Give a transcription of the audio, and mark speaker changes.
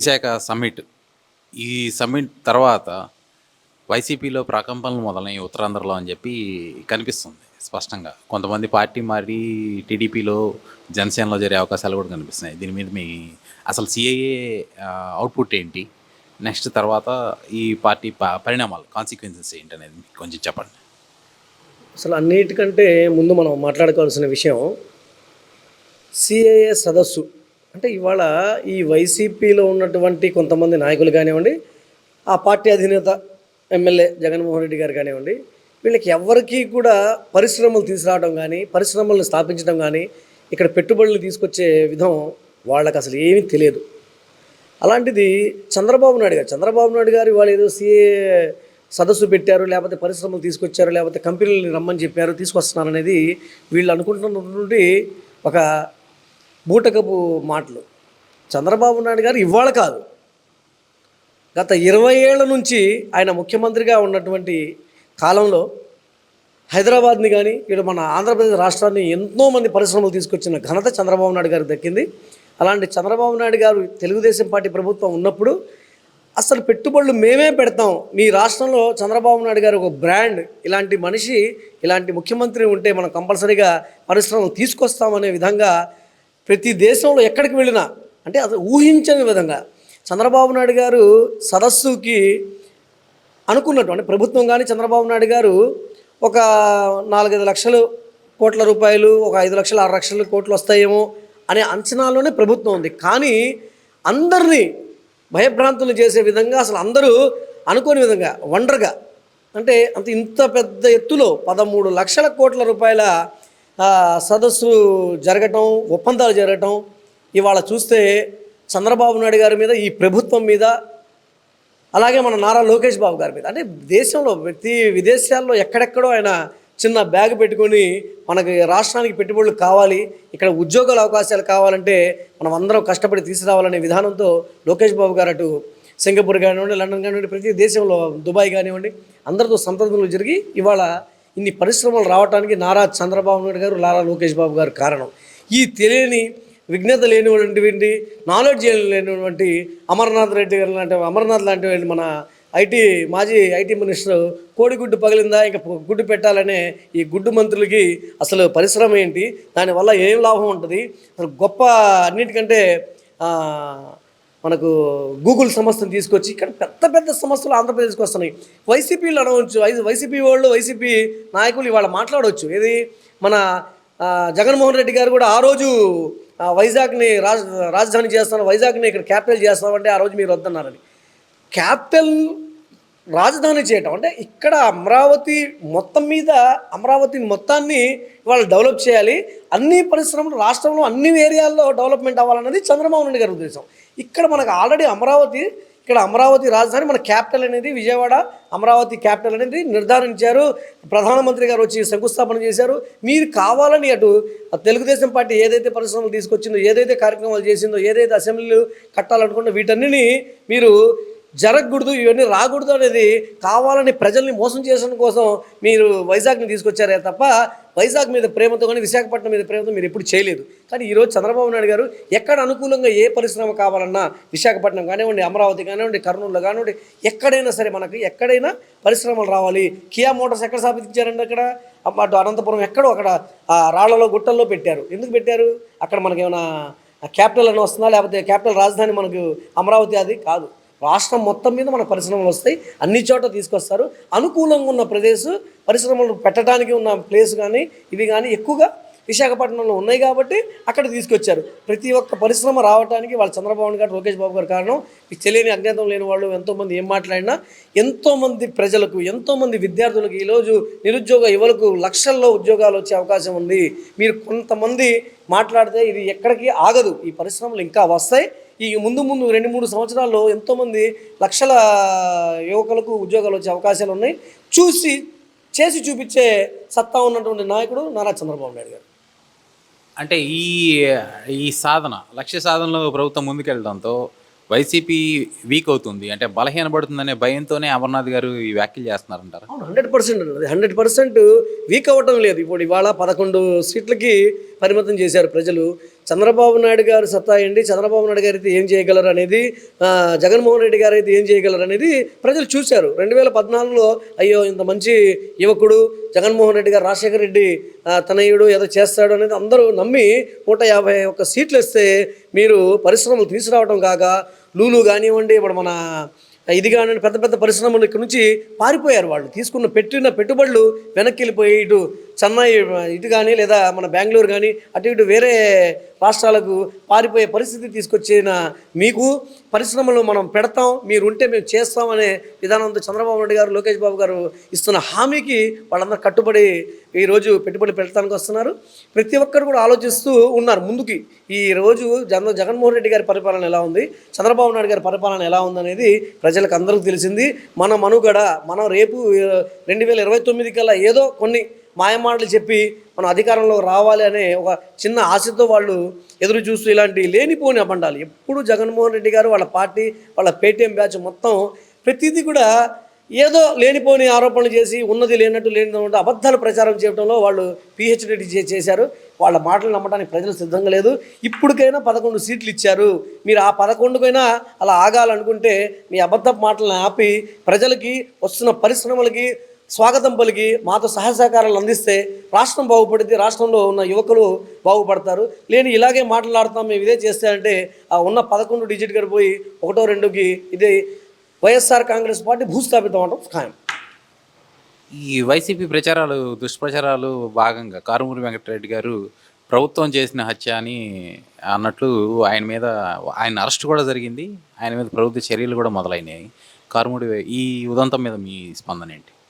Speaker 1: Visakha summit. ఈ summit తర్వాత వైసీపీలో ప్రకంపనలు మొదలై ఉత్తరాంధ్రలో అని చెప్పి కనిపిస్తుంది స్పష్టంగా. కొంతమంది పార్టీ మారి టీడీపీలో జనసేనలో జరిగే అవకాశాలు కూడా కనిపిస్తున్నాయి. దీని మీద మీ అసలు సిఐఏ అవుట్పుట్ ఏంటి? నెక్స్ట్ తర్వాత ఈ పార్టీ ప- పరిణామాలు కాన్సిక్వెన్సెస్ ఏంటి అనేది కొంచెం చెప్పండి.
Speaker 2: అసలు అన్నిటికంటే ముందు మనం మాట్లాడుకోవాల్సిన విషయం సిఏఏ సదస్సు. అంటే ఇవాళ ఈ వైసీపీలో ఉన్నటువంటి కొంతమంది నాయకులు కానివ్వండి ఆ పార్టీ అధినేత ఎమ్మెల్యే జగన్మోహన్ రెడ్డి గారు కానివ్వండి వీళ్ళకి ఎవరికీ కూడా పరిశ్రమలు తీసుకురావడం కానీ పరిశ్రమలను స్థాపించడం కానీ ఇక్కడ పెట్టుబడులు తీసుకొచ్చే విధం వాళ్ళకి అసలు ఏమీ తెలియదు. అలాంటిది చంద్రబాబు నాయుడు గారు చంద్రబాబు నాయుడు గారు ఇవాళ ఏదో సీఏ సదస్సు పెట్టారు లేకపోతే పరిశ్రమలు తీసుకొచ్చారు లేకపోతే కంపెనీలు రమ్మని చెప్పారు తీసుకొస్తున్నారు అనేది వీళ్ళు అనుకుంటున్నటువంటి ఒక బూటకపు మాటలు. చంద్రబాబు నాయుడు గారు ఇవాళ కాదు. గత ఇరవై ఏళ్ళ నుంచి ఆయన ముఖ్యమంత్రిగా ఉన్నటువంటి కాలంలో హైదరాబాద్ని కానీ ఇక్కడ మన ఆంధ్రప్రదేశ్ రాష్ట్రాన్ని ఎంతోమంది పరిశ్రమలు తీసుకొచ్చిన ఘనత చంద్రబాబు నాయుడు గారికి దక్కింది. అలాంటి చంద్రబాబు నాయుడు గారు తెలుగుదేశం పార్టీ ప్రభుత్వం ఉన్నప్పుడు అసలు పెట్టుబడులు మేమే పెడతాం. మీ రాష్ట్రంలో చంద్రబాబు నాయుడు గారు ఒక బ్రాండ్. ఇలాంటి మనిషి ఇలాంటి ముఖ్యమంత్రి ఉంటే మనం కంపల్సరీగా పరిశ్రమలు తీసుకొస్తామనే విధంగా ప్రతి దేశంలో ఎక్కడికి వెళ్ళినా అంటే అది ఊహించని విధంగా చంద్రబాబు నాయుడు గారు సదస్సుకి అనుకున్నట్టు అంటే ప్రభుత్వం కానీ చంద్రబాబు నాయుడు గారు ఒక నాలుగైదు లక్షలు కోట్ల రూపాయలు ఒక ఐదు లక్షలు ఆరు లక్షల కోట్లు వస్తాయేమో అనే అంచనాలోనే ప్రభుత్వం ఉంది. కానీ అందరినీ భయభ్రాంతులు చేసే విధంగా అసలు అందరూ అనుకోని విధంగా వండర్గా అంటే అంత ఇంత పెద్ద ఎత్తులో పదమూడు లక్షల కోట్ల రూపాయల సదస్సు జరగటం ఒప్పందాలు జరగటం ఇవాళ చూస్తే చంద్రబాబు నాయుడు గారి మీద ఈ ప్రభుత్వం మీద అలాగే మన నారా లోకేష్ బాబు గారి మీద. అంటే దేశంలో ప్రతి విదేశాల్లో ఎక్కడెక్కడో ఆయన చిన్న బ్యాగ్ పెట్టుకొని మనకి రాష్ట్రానికి పెట్టుబడులు కావాలి ఇక్కడ ఉద్యోగాల అవకాశాలు కావాలంటే మనం అందరం కష్టపడి తీసుకురావాలనే విధానంతో లోకేష్ బాబు గారు అటు సింగపూర్ కానివ్వండి లండన్ కానివ్వండి ప్రతి దేశంలో దుబాయ్ కానివ్వండి అందరితో సంప్రదింపులు జరిగి ఇవాళ ఇన్ని పరిశ్రమలు రావడానికి నారా చంద్రబాబు నాయుడు గారు లారా లోకేష్ బాబు గారు కారణం. ఈ తెలియని విఘ్నత లేనిటువంటి నాలెడ్జ్ లేనివంటి అమర్నాథ్ రెడ్డి గారు లాంటి అమర్నాథ్ లాంటి మన ఐటీ మాజీ ఐటీ మినిస్టర్ కోడిగుడ్డు పగిలిందా ఇంకా గుడ్డు పెట్టాలనే ఈ గుడ్డు మంత్రులకి అసలు పరిశ్రమ ఏంటి? దానివల్ల ఏం లాభం ఉంటుంది? అసలు గొప్ప అన్నిటికంటే మనకు గూగుల్ సంస్థను తీసుకొచ్చి ఇక్కడ పెద్ద పెద్ద సంస్థలు ఆంధ్రప్రదేశ్కి వస్తున్నాయి. వైసీపీలు అనవచ్చు వైసీపీ వాళ్ళు వైసీపీ నాయకులు ఇవాళ మాట్లాడవచ్చు ఇది మన జగన్మోహన్ రెడ్డి గారు కూడా ఆ రోజు వైజాగ్ని రాజ రాజధాని చేస్తాను వైజాగ్ని ఇక్కడ క్యాపిటల్ చేస్తామంటే ఆ రోజు మీరు వద్దన్నారని. క్యాపిటల్ రాజధాని చేయటం. అంటే ఇక్కడ అమరావతి మొత్తం మీద అమరావతి మొత్తాన్ని వాళ్ళు డెవలప్ చేయాలి. అన్ని పరిశ్రమలు రాష్ట్రంలో అన్ని ఏరియాల్లో డెవలప్మెంట్ అవ్వాలన్నది చంద్రబాబు నాయుడు గారి ఉద్దేశం. ఇక్కడ మనకు ఆల్రెడీ అమరావతి ఇక్కడ అమరావతి రాజధాని మన క్యాపిటల్ అనేది విజయవాడ అమరావతి క్యాపిటల్ అనేది నిర్ధారించారు. ప్రధానమంత్రి గారు వచ్చి శంకుస్థాపన చేశారు. మీరు కావాలని అటు తెలుగుదేశం పార్టీ ఏదైతే పరిశ్రమలు తీసుకొచ్చిందో ఏదైతే కార్యక్రమాలు చేసిందో ఏదైతే అసెంబ్లీలు కట్టాలనుకుంటే వీటన్నిటిని మీరు జరగకూడదు ఇవన్నీ రాకూడదు అనేది కావాలని ప్రజల్ని మోసం చేసిన కోసం మీరు వైజాగ్ని తీసుకొచ్చారే తప్ప వైజాగ్ మీద ప్రేమతో కానీ విశాఖపట్నం మీద ప్రేమతో మీరు ఎప్పుడు చేయలేదు. కానీ ఈరోజు చంద్రబాబు నాయుడు గారు ఎక్కడ అనుకూలంగా ఏ పరిశ్రమ కావాలన్నా విశాఖపట్నం కానివ్వండి అమరావతి కానివ్వండి కర్నూలు కానివ్వండి ఎక్కడైనా సరే మనకి ఎక్కడైనా పరిశ్రమలు రావాలి. కియా మోటార్స్ ఎక్కడ స్థాపించారండి అక్కడ? అటు అనంతపురం ఎక్కడో అక్కడ రాళ్ళలో గుట్టల్లో పెట్టారు. ఎందుకు పెట్టారు? అక్కడ మనకి ఏమైనా క్యాపిటల్ అని వస్తుందా? లేకపోతే క్యాపిటల్ రాజధాని మనకు అమరావతి అది కాదు. రాష్ట్రం మొత్తం మీద మన పరిశ్రమలు వస్తాయి అన్ని చోట తీసుకొస్తారు. అనుకూలంగా ఉన్న ప్రదేశం పరిశ్రమలు పెట్టడానికి ఉన్న ప్లేస్ కానీ ఇవి కానీ ఎక్కువగా విశాఖపట్నంలో ఉన్నాయి కాబట్టి అక్కడ తీసుకొచ్చారు. ప్రతి ఒక్క పరిశ్రమ రావడానికి వాళ్ళ చంద్రబాబు గారు లోకేష్ బాబు గారు కారణం. ఈ తెలియని అజ్ఞాతం లేని వాళ్ళు ఎంతోమంది ఏం మాట్లాడినా ఎంతోమంది ప్రజలకు ఎంతోమంది విద్యార్థులకు ఈరోజు నిరుద్యోగ యువలకు లక్షల్లో ఉద్యోగాలు వచ్చే అవకాశం ఉంది. మీరు కొంతమంది మాట్లాడితే ఇది ఎక్కడికి ఆగదు. ఈ పరిశ్రమలు ఇంకా వస్తాయి. ఈ ముందు ముందు రెండు మూడు సంవత్సరాల్లో ఎంతోమంది లక్షల యువకులకు ఉద్యోగాలు వచ్చే అవకాశాలు ఉన్నాయి. చూసి చేసి చూపించే సత్తా ఉన్నటువంటి నాయకుడు నారా చంద్రబాబు నాయుడు గారు.
Speaker 1: అంటే ఈ ఈ సాధన లక్ష్య సాధనలో ప్రభుత్వం ముందుకెళ్ళడంతో వైసీపీ వీక్ అవుతుంది. అంటే బలహీనపడుతుందనే భయంతోనే అమర్నాథ్ గారు ఈ వ్యాఖ్యలు చేస్తున్నారంటారా?
Speaker 2: అవును hundred percent hundred percent weak అవ్వటం లేదు. ఇప్పుడు ఇవాళ పదకొండు సీట్లకి పరిమితం చేశారు ప్రజలు. చంద్రబాబు నాయుడు గారు సత్తా ఏంటి? చంద్రబాబు నాయుడు గారు అయితే ఏం చేయగలరు అనేది జగన్మోహన్ రెడ్డి గారు అయితే ఏం చేయగలరు అనేది ప్రజలు చూశారు. రెండు వేల పద్నాలుగులో అయ్యో ఇంత మంచి యువకుడు జగన్మోహన్ రెడ్డి గారు రాజశేఖర రెడ్డి తనయుడు ఏదో చేస్తాడు అనేది అందరూ నమ్మి నూట యాభై ఒక్క సీట్లు ఇస్తే మీరు పరిశ్రమలు తీసుకురావడం కాక లూలు కానివ్వండి ఇప్పుడు మన ఇది కానివ్వండి పెద్ద పెద్ద పరిశ్రమలు ఇక్కడ నుంచి పారిపోయారు వాళ్ళు. తీసుకున్న పెట్టిన పెట్టుబడులు వెనక్కి వెళ్ళిపోయి ఇటు చెన్నై ఇటు కానీ లేదా మన బెంగళూరు కానీ అటు ఇటు వేరే రాష్ట్రాలకు పారిపోయే పరిస్థితి తీసుకొచ్చిన మీకు పరిశ్రమలు మనం పెడతాం మీరు ఉంటే మేము చేస్తాం అనే విధానంతో చంద్రబాబు నాయుడు గారు లోకేష్ బాబు గారు ఇస్తున్న హామీకి వాళ్ళందరూ కట్టుబడి ఈరోజు పెట్టుబడి పెట్టడానికి వస్తున్నారు. ప్రతి ఒక్కరు కూడా ఆలోచిస్తూ ఉన్నారు ముందుకి. ఈ రోజు జగన్ జగన్మోహన్ రెడ్డి గారి పరిపాలన ఎలా ఉంది? చంద్రబాబు నాయుడు గారి పరిపాలన ఎలా ఉందనేది ప్రజలకు అందరికీ తెలిసింది. మన మనుగడ మనం రేపు రెండు వేల ఇరవై తొమ్మిది కల్లా ఏదో కొన్ని మాయమాటలు చెప్పి మనం అధికారంలో రావాలి అనే ఒక చిన్న ఆశతో వాళ్ళు ఎదురు చూస్తూ ఇలాంటి లేనిపోని అబండాలు ఎప్పుడు జగన్మోహన్ రెడ్డి గారు వాళ్ళ పార్టీ వాళ్ళ పేటీఎం బ్యాచ్ మొత్తం ప్రతిదీ కూడా ఏదో లేనిపోని ఆరోపణలు చేసి ఉన్నది లేనట్టు లేని అబద్ధాలు ప్రచారం చేయడంలో వాళ్ళు పిహెచ్డి చేశారు. వాళ్ళ మాటలు నమ్మడానికి ప్రజలు సిద్ధంగా లేదు. ఇప్పటికైనా పదకొండు సీట్లు ఇచ్చారు. మీరు ఆ పదకొండుకైనా అలా ఆగాలనుకుంటే మీ అబద్ధ మాటలను ఆపి ప్రజలకి వస్తున్న పరిశ్రమలకి స్వాగతం పలికి మాతో సహాయ సహకారాలు అందిస్తే రాష్ట్రం బాగుపడితే రాష్ట్రంలో ఉన్న యువకులు బాగుపడతారు. లేని ఇలాగే మాట్లాడుతాం మేము ఇదే చేస్తే అంటే ఆ ఉన్న పదకొండు డిజిట్ పోయి ఒకటో రెండుకి ఇది వైఎస్ఆర్ కాంగ్రెస్ పార్టీ భూస్థాపితం అవడం ఖాయం.
Speaker 1: ఈ వైసీపీ ప్రచారాలు దుష్ప్రచారాలు భాగంగా కారుమూరి వెంకటరెడ్డి గారు ప్రభుత్వం చేసిన హత్య అని అన్నట్లు ఆయన మీద ఆయన అరెస్ట్ కూడా జరిగింది. ఆయన మీద ప్రభుత్వ చర్యలు కూడా మొదలైనాయి. కారుమూడి ఈ ఉదంతం మీద మీ స్పందన ఏంటి?